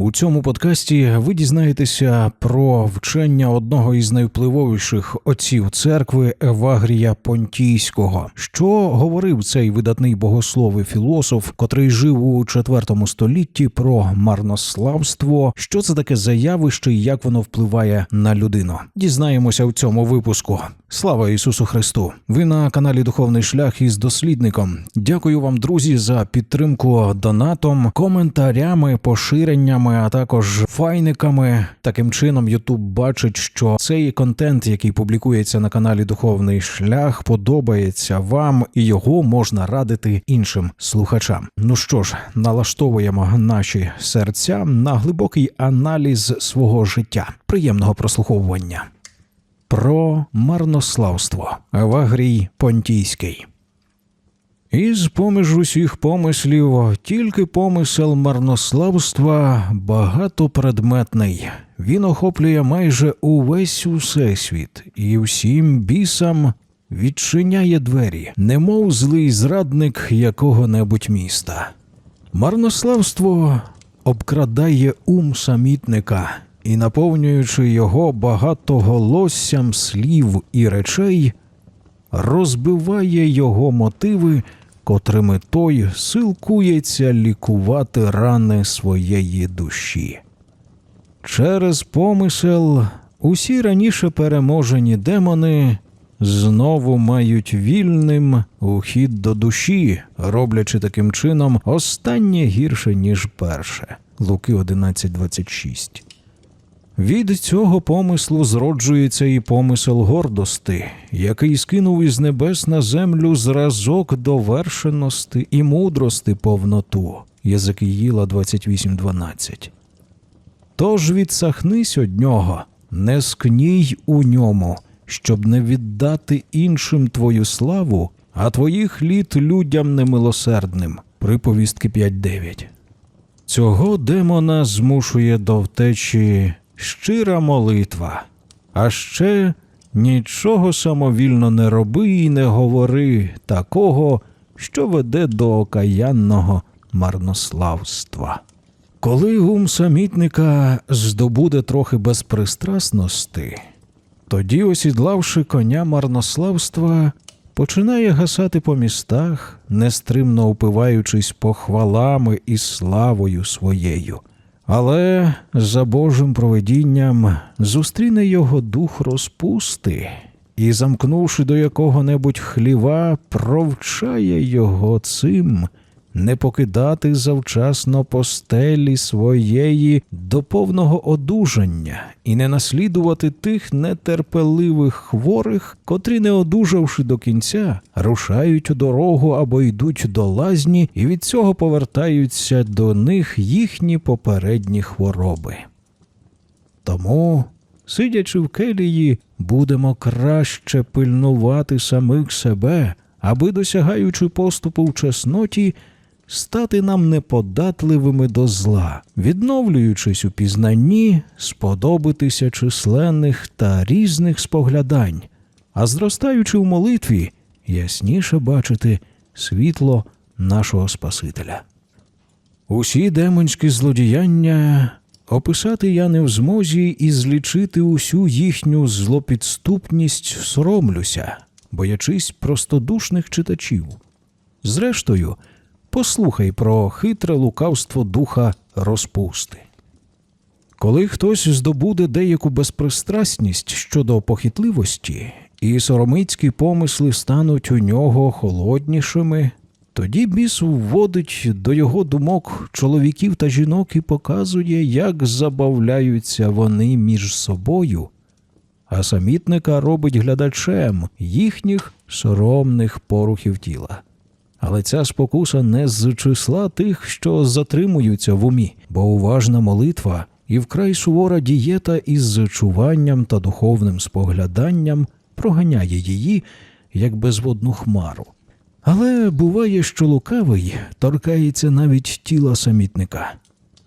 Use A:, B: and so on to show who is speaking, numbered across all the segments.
A: У цьому подкасті ви дізнаєтеся про вчення одного із найвпливовіших отців церкви Евагрія Понтійського, що говорив цей видатний богослов і філософ, котрий жив у IV столітті про марнославство, що це таке за явище і як воно впливає на людину. Дізнаємося в цьому випуску. Слава Ісусу Христу! Ви на каналі Духовний Шлях із дослідником. Дякую вам, друзі, за підтримку донатом, коментарями, поширеннями, а також файниками. Таким чином, Ютуб бачить, що цей контент, який публікується на каналі Духовний Шлях, подобається вам і його можна радити іншим слухачам. Ну що ж, налаштовуємо наші серця на глибокий аналіз свого життя. Приємного прослуховування. Про марнославство Евагрій Понтійський. Із поміж усіх помислів тільки помисел марнославства багатопредметний. Він охоплює майже увесь усесвіт і всім бісам відчиняє двері, немов злий зрадник якого-небудь міста. Марнославство обкрадає ум самітника і, наповнюючи його багатоголоссям слів і речей, розбиває його мотиви, котрими той силкується лікувати рани своєї душі. Через помисел усі раніше переможені демони знову мають вільним ухід до душі, роблячи таким чином останнє гірше, ніж перше. Луки 11.26 від цього помислу зроджується і помисел гордости, який скинув із небес на землю зразок довершеності і мудрости повноту. Єзекиїла 28.12. Тож відсахнись од нього, не скній у ньому, щоб не віддати іншим твою славу, а твоїх літ людям немилосердним. Приповістки 5.9. Цього демона змушує до втечі щира молитва, а ще нічого самовільно не роби і не говори такого, що веде до окаянного марнославства. Коли ум самітника здобуде трохи безпристрасності, тоді, осідлавши коня марнославства, починає гасати по містах, нестримно упиваючись похвалами і славою своєю. Але за Божим проведінням зустріне його дух розпусти і, замкнувши до якого-небудь хліва, провчає його цим не покидати завчасно постелі своєї до повного одужання і не наслідувати тих нетерпеливих хворих, котрі, не одужавши до кінця, рушають у дорогу або йдуть до лазні, і від цього повертаються до них їхні попередні хвороби. Тому, сидячи в келії, будемо краще пильнувати самих себе, аби, досягаючи поступу в чесноті, стати нам неподатливими до зла, відновлюючись у пізнанні, сподобатися численних та різних споглядань, а зростаючи в молитві, ясніше бачити світло нашого Спасителя. Усі демонські злодіяння описати я не в змозі і злічити усю їхню злопідступність соромлюся, боячись простодушних читачів. Зрештою, послухай про хитре лукавство духа розпусти. Коли хтось здобуде деяку безпристрасність щодо похитливості, і соромицькі помисли стануть у нього холоднішими, тоді біс вводить до його думок чоловіків та жінок і показує, як забавляються вони між собою, а самітника робить глядачем їхніх соромних порухів тіла. Але ця спокуса не з числа тих, що затримуються в умі, бо уважна молитва і вкрай сувора дієта із чуванням та духовним спогляданням проганяє її, як безводну хмару. Але буває, що лукавий торкається навіть тіла самітника,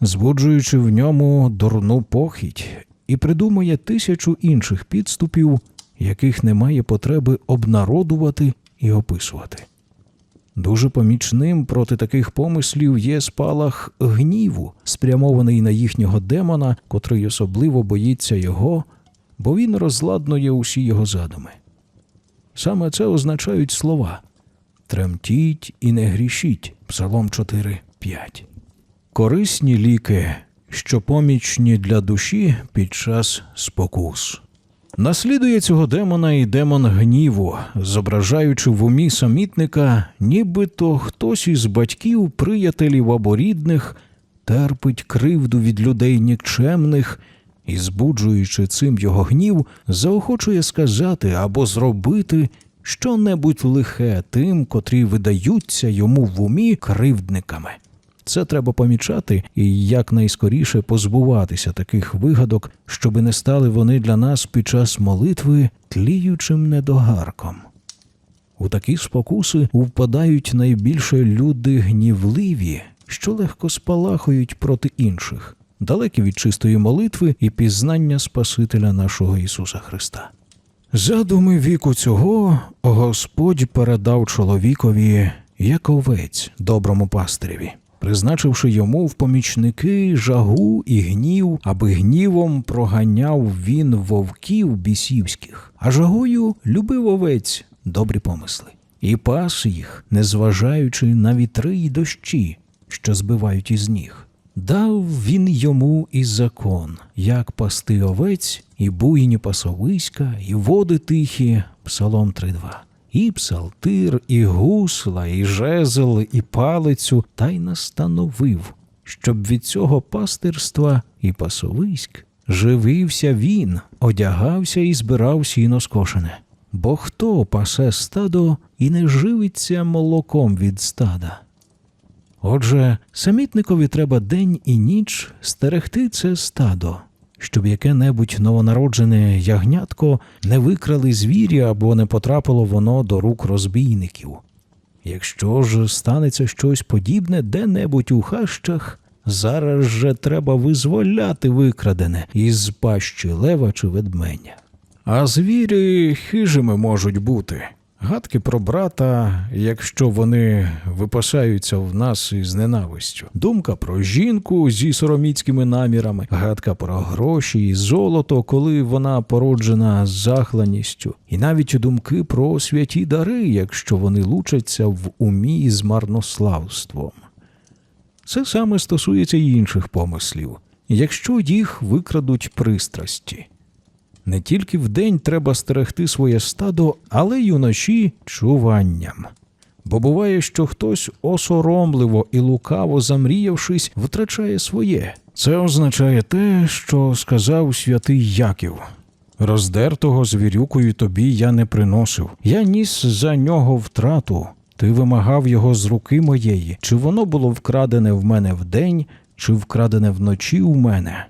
A: збуджуючи в ньому дурну похідь, і придумує тисячу інших підступів, яких немає потреби обнародувати і описувати. Дуже помічним проти таких помислів є спалах гніву, спрямований на їхнього демона, котрий особливо боїться його, бо він розладнує усі його задуми. Саме це означають слова Тремтіть і не грішіть. Псалом 4, 5. Корисні ліки, що помічні для душі під час спокус. Наслідує цього демона і демон гніву, зображаючи в умі самітника, нібито хтось із батьків, приятелів або рідних терпить кривду від людей нікчемних і, збуджуючи цим його гнів, заохочує сказати або зробити що-небудь лихе тим, котрі видаються йому в умі кривдниками. Це треба помічати і якнайскоріше позбуватися таких вигадок, щоби не стали вони для нас під час молитви тліючим недогарком. У такі спокуси впадають найбільше люди гнівливі, що легко спалахують проти інших, далекі від чистої молитви і пізнання Спасителя нашого Ісуса Христа. Задуми віку цього Господь передав чоловікові як овець доброму пастиреві, призначивши йому в помічники жагу і гнів, аби гнівом проганяв він вовків бісівських, а жагою любив овець добрі помисли, і пас їх, незважаючи на вітри й дощі, що збивають із ніг. Дав він йому і закон, як пасти овець, і буйні пасовиська, і води тихі, Псалом 3.2. І псалтир, і гусла, і жезл, і палицю, та й настановив, щоб від цього пастирства і пасовиськ живився він, одягався і збирав сіно скошене. Бо хто пасе стадо і не живиться молоком від стада? Отже, самітникові треба день і ніч стерегти це стадо, щоб яке-небудь новонароджене ягнятко не викрали звірі або не потрапило воно до рук розбійників. Якщо ж станеться щось подібне де-небудь у хащах, зараз же треба визволяти викрадене із пащі лева чи ведмедя. А звірі хижими можуть бути. Гадки про брата, якщо вони випасаються в нас із ненавистю, думка про жінку зі сороміцькими намірами, гадка про гроші і золото, коли вона породжена захланістю, і навіть думки про святі дари, якщо вони лучаться в умі з марнославством. Це саме стосується й інших помислів, якщо їх викрадуть пристрасті. Не тільки вдень треба стерегти своє стадо, але й уночі чуванням. Бо буває, що хтось осоромливо і лукаво замріявшись, втрачає своє. Це означає те, що сказав святий Яків. Роздертого звірюкою тобі я не приносив. Я ніс за нього втрату. Ти вимагав його з руки моєї, чи воно було вкрадене в мене вдень, чи вкрадене вночі у мене.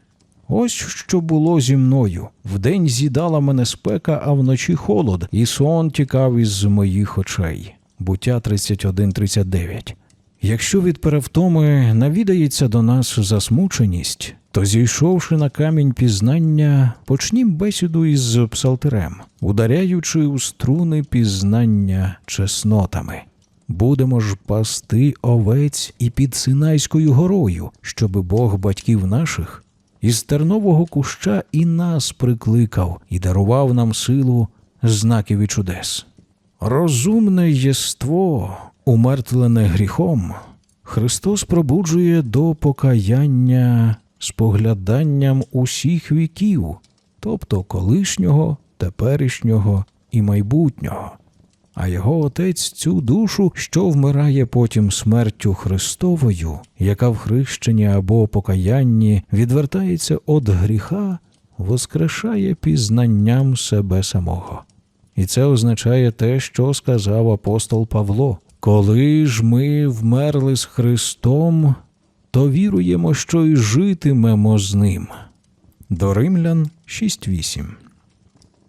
A: Ось що було зі мною. Вдень з'їдала мене спека, а вночі холод, і сон тікав із моїх очей. Буття 31.39. Якщо від перевтоми навідається до нас засмученість, то зійшовши на камінь пізнання, почнім бесіду із псалтирем, ударяючи у струни пізнання чеснотами. Будемо ж пасти овець і під Синайською горою, щоби Бог батьків наших із тернового куща і нас прикликав і дарував нам силу знаків і чудес. Розумне єство, умертвлене гріхом, Христос пробуджує до покаяння спогляданням усіх віків, тобто колишнього, теперішнього і майбутнього. А його отець цю душу, що вмирає потім смертю Христовою, яка в хрещенні або покаянні відвертається від гріха, воскрешає пізнанням себе самого. І це означає те, що сказав апостол Павло. Коли ж ми вмерли з Христом, то віруємо, що й житимемо з ним. До Римлян 6.8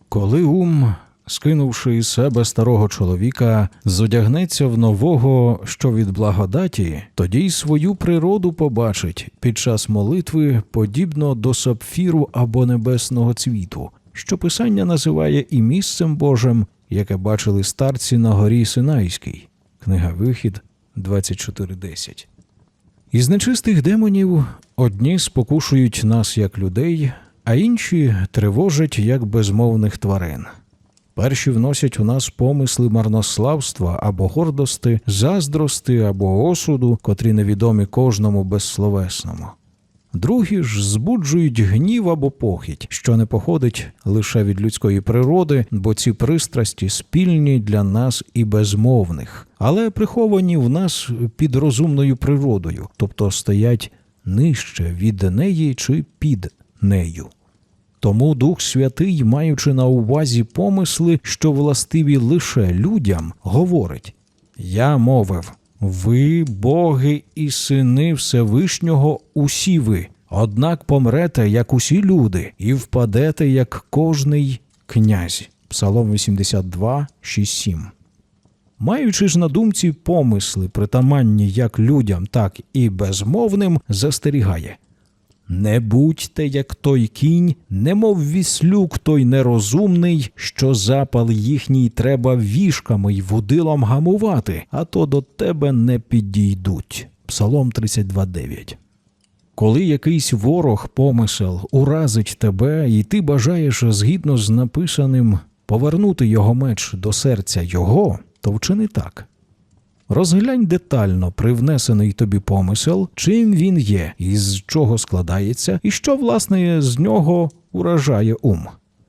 A: Коли ум скинувши із себе старого чоловіка, зодягнеться в нового, що від благодаті, тоді й свою природу побачить під час молитви, подібно до сапфіру або небесного цвіту, що писання називає і місцем Божим, яке бачили старці на горі Синайській. Книга Вихід 24.10. Із нечистих демонів одні спокушують нас як людей, а інші тривожать як безмовних тварин. Перші вносять у нас помисли марнославства або гордости, заздрости або осуду, котрі невідомі кожному безсловесному. Другі ж збуджують гнів або похідь, що не походить лише від людської природи, бо ці пристрасті спільні для нас і безмовних, але приховані в нас під розумною природою, тобто стоять нижче від неї чи під нею. Тому Дух Святий, маючи на увазі помисли, що властиві лише людям, говорить: Я мовив, ви, боги і сини Всевишнього, усі ви, однак помрете, як усі люди, і впадете, як кожний князь. Псалом 82, 6, 7. Маючи ж на думці помисли, притаманні як людям, так і безмовним, застерігає. Не будьте, як той кінь, немов віслюк той нерозумний, що запал їхній треба вішками й вудилом гамувати, а то до тебе не підійдуть. Псалом 32.9 Коли якийсь ворог помисел уразить тебе, і ти бажаєш згідно з написаним повернути його меч до серця його, то вчини так. Розглянь детально привнесений тобі помисел, чим він є, і з чого складається, і що, власне, з нього уражає ум.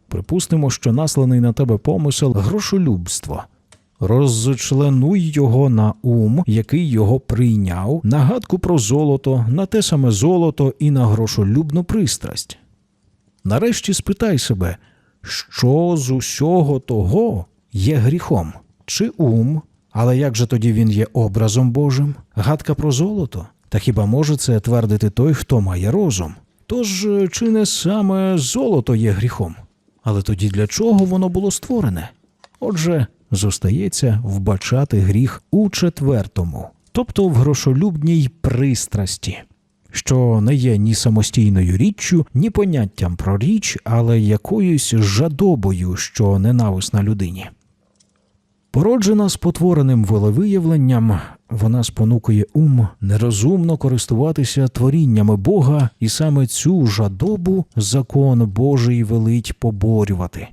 A: Припустимо, що насланий на тебе помисел грошолюбство. Розчленуй його на ум, який його прийняв, нагадку про золото, на те саме золото і на грошолюбну пристрасть. Нарешті спитай себе, що з усього того є гріхом, чи ум, але як же тоді він є образом Божим? Гадка про золото? Та хіба може це твердити той, хто має розум? Тож е, чи не саме золото є гріхом? Але тоді для чого воно було створене? Отже, зостається вбачати гріх у четвертому, тобто в грошолюбній пристрасті, що не є ні самостійною річчю, ні поняттям про річ, але якоюсь жадобою, що ненависна людині. Породжена спотвореним волевиявленням, вона спонукує ум нерозумно користуватися творіннями Бога, і саме цю жадобу закон Божий велить поборювати.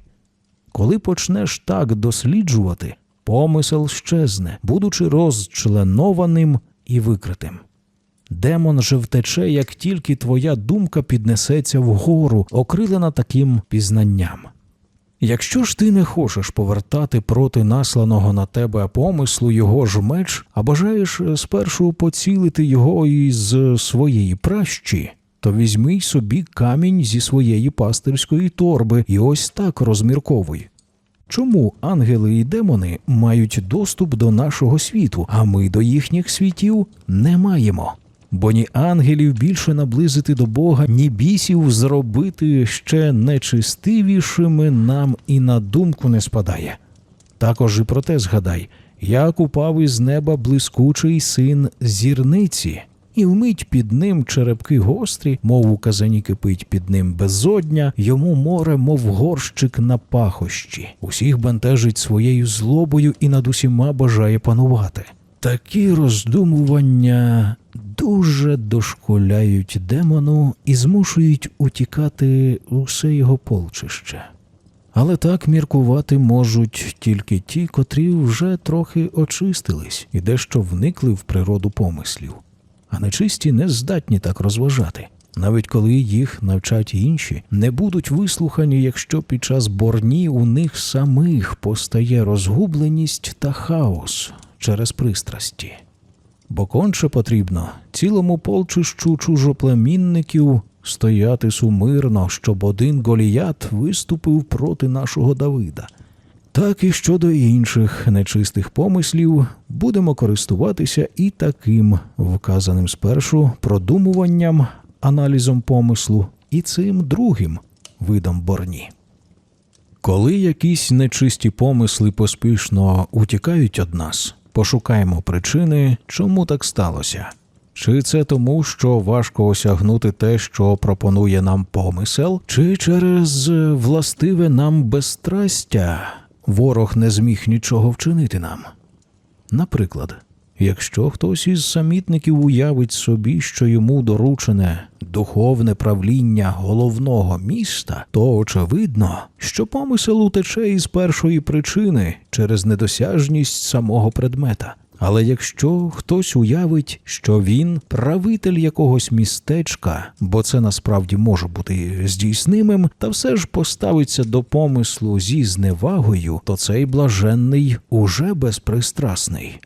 A: Коли почнеш так досліджувати, помисел щезне, будучи розчленованим і викритим. Демон же втече, як тільки твоя думка піднесеться вгору, окрилена таким пізнанням. Якщо ж ти не хочеш повертати проти насланого на тебе помислу його ж меч, а бажаєш спершу поцілити його із своєї пращі, то візьми й собі камінь зі своєї пастирської торби і ось так розмірковуй. Чому ангели і демони мають доступ до нашого світу, а ми до їхніх світів не маємо? Бо ні ангелів більше наблизити до Бога, ні бісів зробити ще нечистивішими нам і на думку не спадає. Також і про те згадай, як упав із неба блискучий син зірниці, і вмить під ним черепки гострі, мов у казані кипить під ним безодня, йому море, мов горщик на пахощі, усіх бентежить своєю злобою і над усіма бажає панувати. Такі роздумування дуже дошкуляють демону і змушують утікати усе його полчище. Але так міркувати можуть тільки ті, котрі вже трохи очистились і дещо вникли в природу помислів, а нечисті не здатні так розважати. Навіть коли їх навчать інші, не будуть вислухані, якщо під час борні у них самих постає розгубленість та хаос через пристрасті. Бо конче потрібно цілому полчищу чужоплемінників стояти сумирно, щоб один Голіят виступив проти нашого Давида. Так і щодо інших нечистих помислів будемо користуватися і таким вказаним спершу продумуванням, аналізом помислу, і цим другим видом борні. Коли якісь нечисті помисли поспішно утікають від нас, пошукаємо причини, чому так сталося. Чи це тому, що важко осягнути те, що пропонує нам помисел, чи через властиве нам безстрастя ворог не зміг нічого вчинити нам? Наприклад, якщо хтось із самітників уявить собі, що йому доручене духовне правління головного міста, то очевидно, що помисел утече із першої причини через недосяжність самого предмета. Але якщо хтось уявить, що він правитель якогось містечка, бо це насправді може бути здійснимим, та все ж поставиться до помислу зі зневагою, то цей блаженний уже безпристрасний.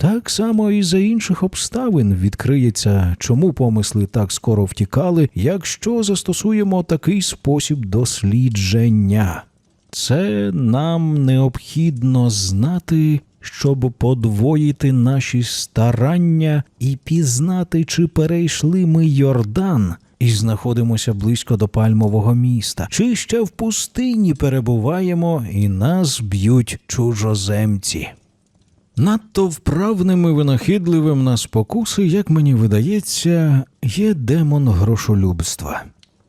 A: Так само і за інших обставин відкриється, чому помисли так скоро втікали, якщо застосуємо такий спосіб дослідження. Це нам необхідно знати, щоб подвоїти наші старання і пізнати, чи перейшли ми Йордан і знаходимося близько до пальмового міста, чи ще в пустині перебуваємо і нас б'ють чужоземці. Надто вправним і винахідливим на спокуси, як мені видається, є демон грошолюбства.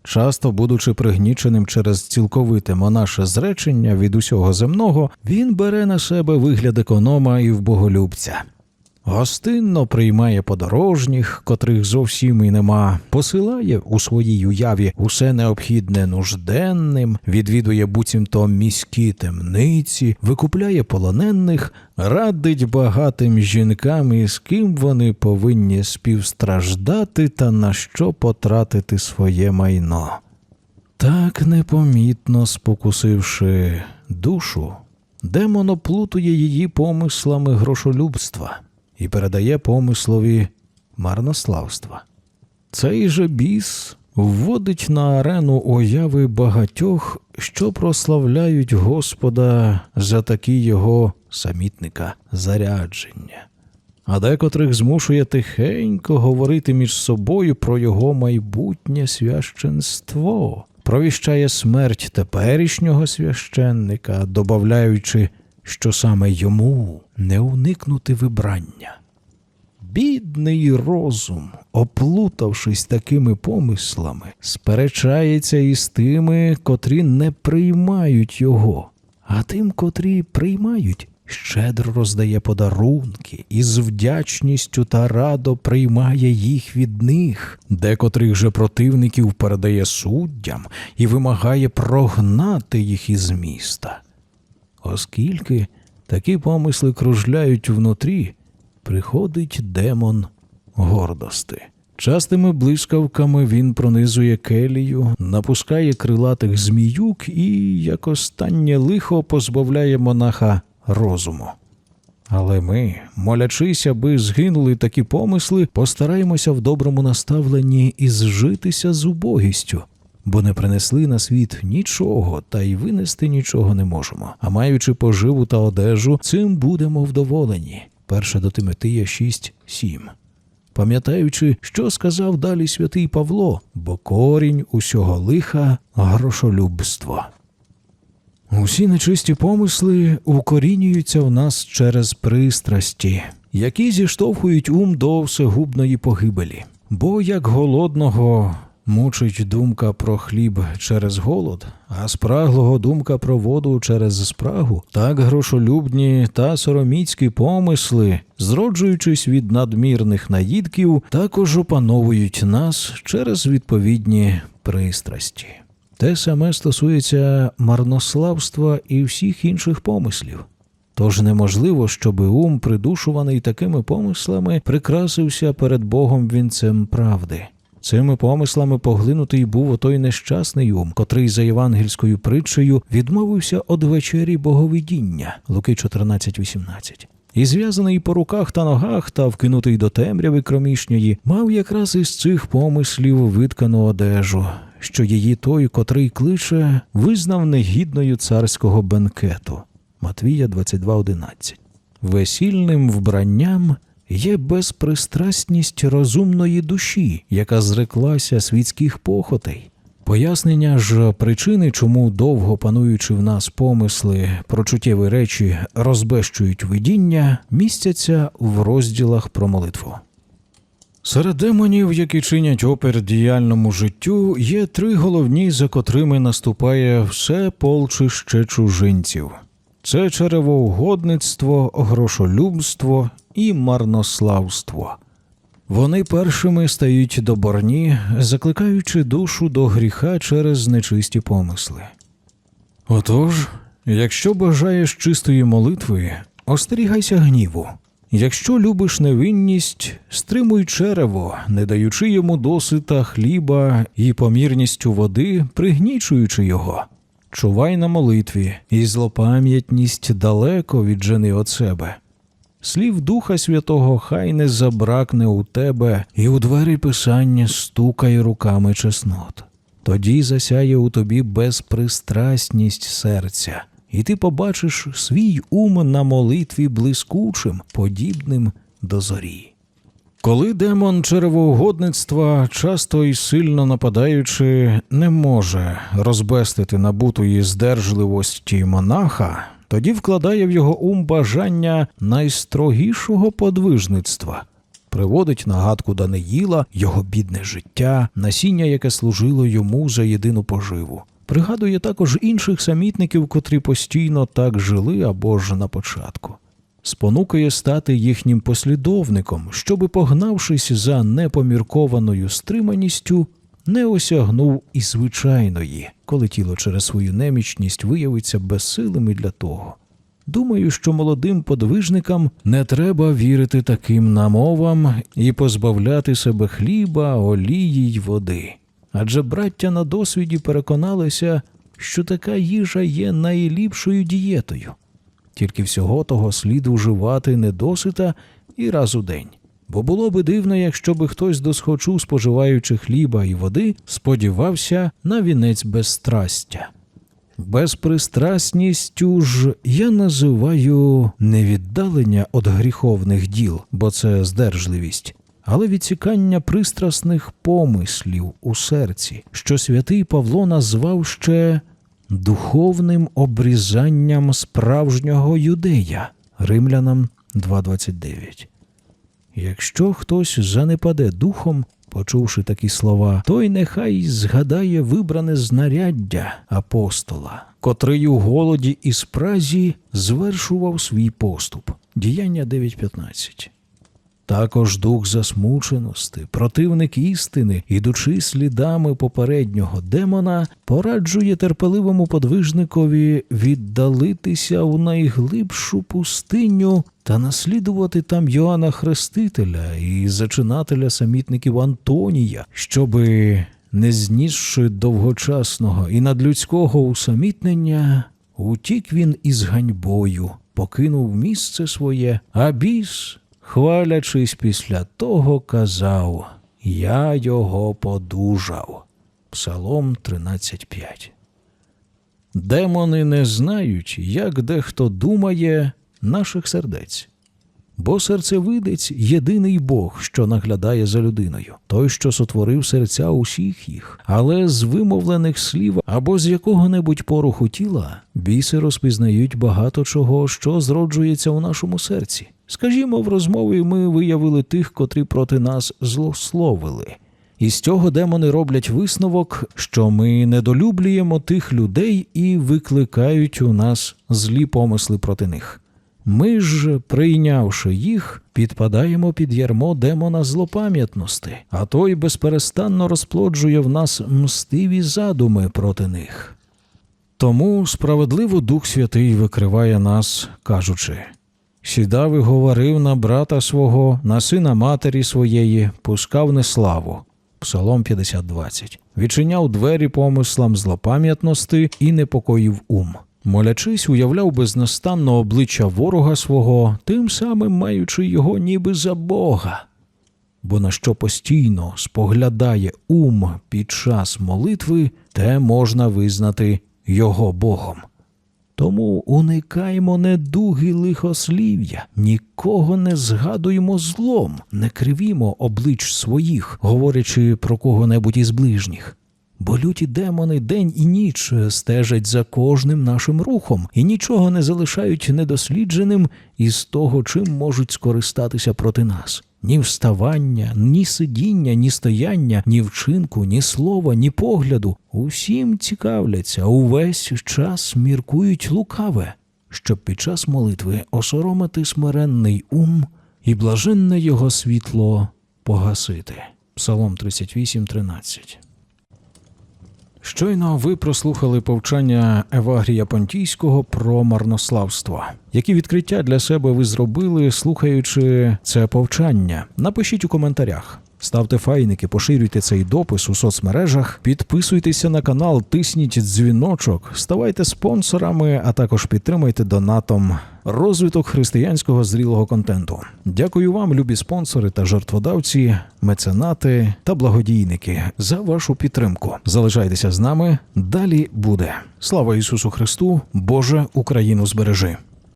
A: Часто, будучи пригніченим через цілковите монаше зречення від усього земного, він бере на себе вигляд економа і вбоголюбця. Гостинно приймає подорожніх, котрих зовсім і нема, посилає у своїй уяві усе необхідне нужденним, відвідує буцімто міські темниці, викупляє полонених, радить багатим жінкам, і з ким вони повинні співстраждати та на що потратити своє майно. Так непомітно спокусивши душу, демон оплутує її помислами грошолюбства і передає помислові марнославства. Цей же біс вводить на арену уяви багатьох, що прославляють Господа за такі його самітника зарядження, а декотрих змушує тихенько говорити між собою про його майбутнє священство, провіщає смерть теперішнього священника, добавляючи, що саме йому не уникнути вибрання. Бідний розум, оплутавшись такими помислами, сперечається із тими, котрі не приймають його, а тим, котрі приймають, щедро роздає подарунки і з вдячністю та радо приймає їх від них, декотрих же противників передає суддям і вимагає прогнати їх із міста. Оскільки такі помисли кружляють внутрі, приходить демон гордости. Частими блискавками він пронизує келію, напускає крилатих зміюк і, як останнє лихо, позбавляє монаха розуму. Але ми, молячись, аби згинули такі помисли, постараємося в доброму наставленні і зжитися з убогістю, бо не принесли на світ нічого, та й винести нічого не можемо. А маючи поживу та одежу, цим будемо вдоволені. Перша до Тиметия 6.7. Пам'ятаючи, що сказав далі святий Павло, бо корінь усього лиха грошолюбство. Усі нечисті помисли укорінюються в нас через пристрасті, які зіштовхують ум до всегубної погибелі. Бо як голодного мучить думка про хліб через голод, а спраглого думка про воду через спрагу, так грошолюбні та сороміцькі помисли, зроджуючись від надмірних наїдків, також опановують нас через відповідні пристрасті. Те саме стосується марнославства і всіх інших помислів. Тож неможливо, щоби ум, придушуваний такими помислами, прикрасився перед Богом вінцем правди. Цими помислами поглинутий був отой нещасний ум, котрий за євангельською притчею відмовився од вечері боговидіння Луки 14.18. І зв'язаний по руках та ногах та вкинутий до темряви кромішньої, мав якраз із цих помислів виткану одежу, що її той, котрий кличе, визнав негідною царського бенкету. Матвія 22.11. Весільним вбранням є безпристрасність розумної душі, яка зреклася світських похотей. Пояснення ж причини, чому довго пануючи в нас помисли про чуттєві речі розбещують видіння, містяться в розділах про молитву. Серед демонів, які чинять опір діяльному життю, є три головні, за котрими наступає все полчище чужинців. Це черевоугодництво, грошолюбство і марнославство. Вони першими стають до борні, закликаючи душу до гріха через нечисті помисли. Отож, якщо бажаєш чистої молитви, остерігайся гніву. Якщо любиш невинність, стримуй черево, не даючи йому досита хліба і помірністю води, пригнічуючи його. Чувай на молитві, і злопам'ятність далеко віджени від себе. Слів Духа Святого хай не забракне у тебе, і у двері писання стукай руками чеснот. Тоді засяє у тобі безпристрасність серця, і ти побачиш свій ум на молитві блискучим, подібним до зорі. Коли демон черевоугодництва, часто і сильно нападаючи, не може розбестити набутої здержливості монаха, тоді вкладає в його ум бажання найстрогішого подвижництва, приводить нагадку Даниїла, його бідне життя, насіння, яке служило йому за єдину поживу. Пригадує також інших самітників, котрі постійно так жили або ж на початку спонукає стати їхнім послідовником, щоби, погнавшись за непоміркованою стриманістю, не осягнув і звичайної, коли тіло через свою немічність виявиться безсилим і для того. Думаю, що молодим подвижникам не треба вірити таким намовам і позбавляти себе хліба, олії й води. Адже браття на досвіді переконалися, що така їжа є найліпшою дієтою тільки всього того слід уживати недосита і раз у день. Бо було би дивно, якщо би хтось досхочу, споживаючи хліба і води, сподівався на вінець безстрастя. Безпристрасністю ж я називаю не віддалення від гріховних діл, бо це здержливість, але відсікання пристрасних помислів у серці, що святий Павло назвав ще духовним обрізанням справжнього юдея. Римлянам 2.29. Якщо хтось занепаде духом, почувши такі слова, той нехай згадає вибране знаряддя апостола, котрий у голоді і спразі звершував свій поступ. Діяння 9.15. Також дух засмученості, противник істини, ідучи слідами попереднього демона, пораджує терпеливому подвижникові віддалитися в найглибшу пустиню та наслідувати там Йоанна Хрестителя і зачинателя самітників Антонія, щоби, не знісши довгочасного і надлюдського усамітнення, утік він із ганьбою, покинув місце своє, а біс хвалячись після того, казав Я його подужав. Псалом 13.5 Демони не знають, як дехто думає наших сердець. Бо серцевидець єдиний Бог, що наглядає за людиною, той, що сотворив серця усіх їх, але з вимовлених слів або з якого-небудь поруху тіла біси розпізнають багато чого, що зроджується у нашому серці. Скажімо, в розмові ми виявили тих, котрі проти нас злословили. І з цього демони роблять висновок, що ми недолюблюємо тих людей і викликають у нас злі помисли проти них. Ми ж, прийнявши їх, підпадаємо під ярмо демона злопам'ятності, а той безперестанно розплоджує в нас мстиві задуми проти них. Тому справедливо Дух Святий викриває нас, кажучи сідав і говорив на брата свого, на сина матері своєї, пускав неславу. Псалом 50.20. Відчиняв двері помислам злопам'ятності і непокоїв ум. Молячись, уявляв безнастанно обличчя ворога свого, тим самим маючи його ніби за Бога. Бо на що постійно споглядає ум під час молитви, те можна визнати його Богом. Тому уникаймо недуги лихослів'я, нікого не згадуємо злом, не кривімо облич своїх, говорячи про кого-небудь із ближніх. Бо люті демони день і ніч стежать за кожним нашим рухом і нічого не залишають недослідженим із того, чим можуть скористатися проти нас. Ні вставання, ні сидіння, ні стояння, ні вчинку, ні слова, ні погляду. Усім цікавляться, увесь час міркують лукаве. щоб під час молитви осоромити смиренний ум і блаженне його світло погасити. Псалом 38.13 Щойно ви прослухали повчання Евагрія Понтійського про марнославство. Які відкриття для себе ви зробили, слухаючи це повчання? Напишіть у коментарях. Ставте файники, поширюйте цей допис у соцмережах, підписуйтеся на канал, тисніть дзвіночок, ставайте спонсорами, а також підтримайте донатом розвиток християнського зрілого контенту. Дякую вам, любі спонсори та жертводавці, меценати та благодійники, за вашу підтримку. Залишайтеся з нами. Далі буде. Слава Ісусу Христу! Боже Україну збережи!